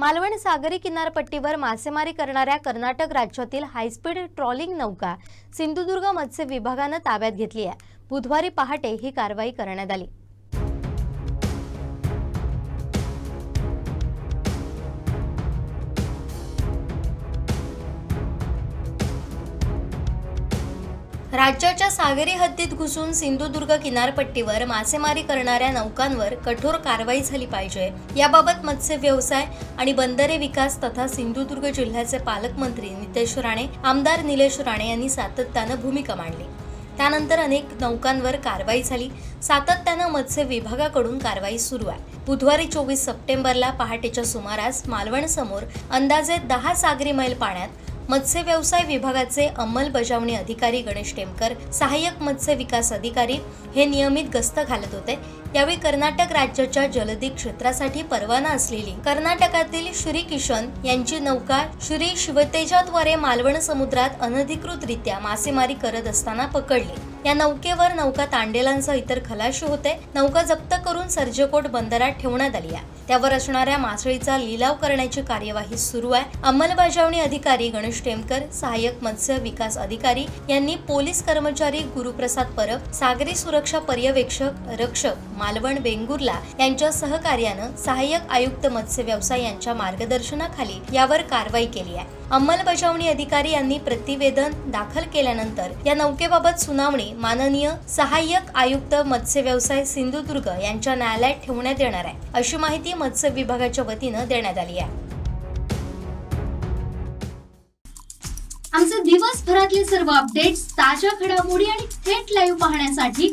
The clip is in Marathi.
मालवण सागरी किनारपट्टीवर मासेमारी करणाऱ्या कर्नाटक राज्यातील हायस्पीड ट्रॉलिंग नौका सिंधुदुर्ग मत्स्य विभागानं ताब्यात घेतली आहे. बुधवारी पहाटे ही कारवाई करण्यात आली. राज्याच्या सागरी हद्दीत घुसून सिंधुदुर्ग किनारपट्टीवर मासेमारी करणाऱ्या नौकांवर कठोर कारवाई झाली पाहिजे. याबाबत मत्स्य व्यवसाय आणि बंदरे विकास तथा सिंधुदुर्ग जिल्ह्याचे पालकमंत्री नितेश राणे आमदार निलेश राणे यांनी सातत्यानं भूमिका मांडली. त्यानंतर अनेक नौकांवर कारवाई झाली. सातत्यानं मत्स्य विभागाकडून कारवाई सुरू आहे. बुधवारी चोवीस सप्टेंबरला पहाटेच्या सुमारास मालवणसमोर अंदाजे दहा सागरी मैल पाण्यात मत्स्य व्यवसाय विभागाचे अंमलबजावणी अधिकारी गणेश टेमकर सहाय्यक मत्स्य विकास अधिकारी हे नियमित गस्त घालत होते. यावेळी कर्नाटक राज्याच्या जलदी क्षेत्रासाठी परवाना असलेली. कर्नाटकातील श्री किशन यांची नौका श्री शिवतेजाद्वारे मालवण समुद्रात अनधिकृतरित्या मासेमारी करत असताना पकडली. या नौकेवर नौका तांडेलांसह इतर खलाशी होते. नौका जप्त करून सर्जकोट बंदरात ठेवण्यात आली आहे. त्यावर असणाऱ्या मासळीचा लिलाव करण्याची कार्यवाही सुरू आहे. अंमलबजावणी अधिकारी गणेश टेमकर सहाय्यक मत्स्य विकास अधिकारी यांनी पोलीस कर्मचारी गुरुप्रसाद परब सागरी सुरक्षा पर्यवेक्षक रक्षक मालवण बेंगुर्ला यांच्या सहकार्यानं सहाय्यक आयुक्त मत्स्य व्यवसाय यांच्या मार्गदर्शनाखाली यावर कारवाई केली आहे. अंमलबजावणी अधिकारी यांनी प्रतिवेदन दाखल केल्यानंतर या नौकेबाबत सुनावणी माननीय सहाय्यक आयुक्त मत्स्य व्यवसाय सिंधुदुर्ग यांच्या न्यायालयात ठेवण्यात येणार आहे. अशी माहिती मत्स्य विभागाच्या वतीनं देण्यात आली आहे. आमचे दिवसभरातले सर्व अपडेट्स ताज्या घडामोडी आणि थेट लाईव्ह पाहण्यासाठी